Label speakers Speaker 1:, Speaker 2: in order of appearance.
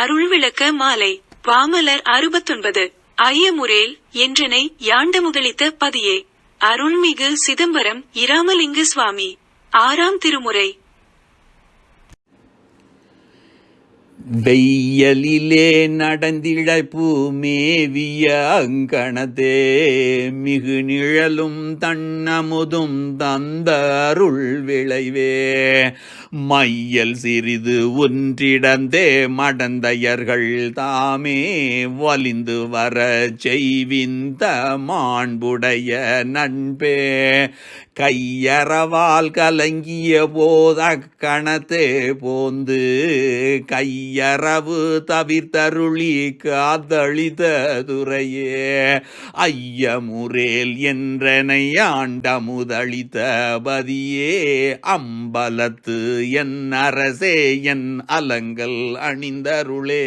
Speaker 1: அருள் விளக்க மாலை பாமலர் அறுபத்தொன்பது ஐயமுரேல் என்றனை யாண்டமுதளித்த பதியே. அருள்மிகு சிதம்பரம் இராமலிங்க சுவாமி. ஆறாம் திருமுறை.
Speaker 2: வெய்யலிலே நடந்திழப்பு மேவிய அங்கணத்தே மிகு நிழலும் தன்னமுதும் தந்த அருள் விளைவே. மையல் சிறிது ஒன்றிடந்தே மடந்தையர்கள் தாமே வலிந்து வர செய்விந்த மாண்புடைய நண்பே. கையறவால் கலங்கிய போத கணத்தே போந்து கைய கையறவு தவிர்த்தருளி காதளித்த துறையே ஐயமுரேல் என்றனை ஆண்டமுதளித்த பதியே அம்பலத்து என் அரசே என் அலங்கல் அணிந்தருளே.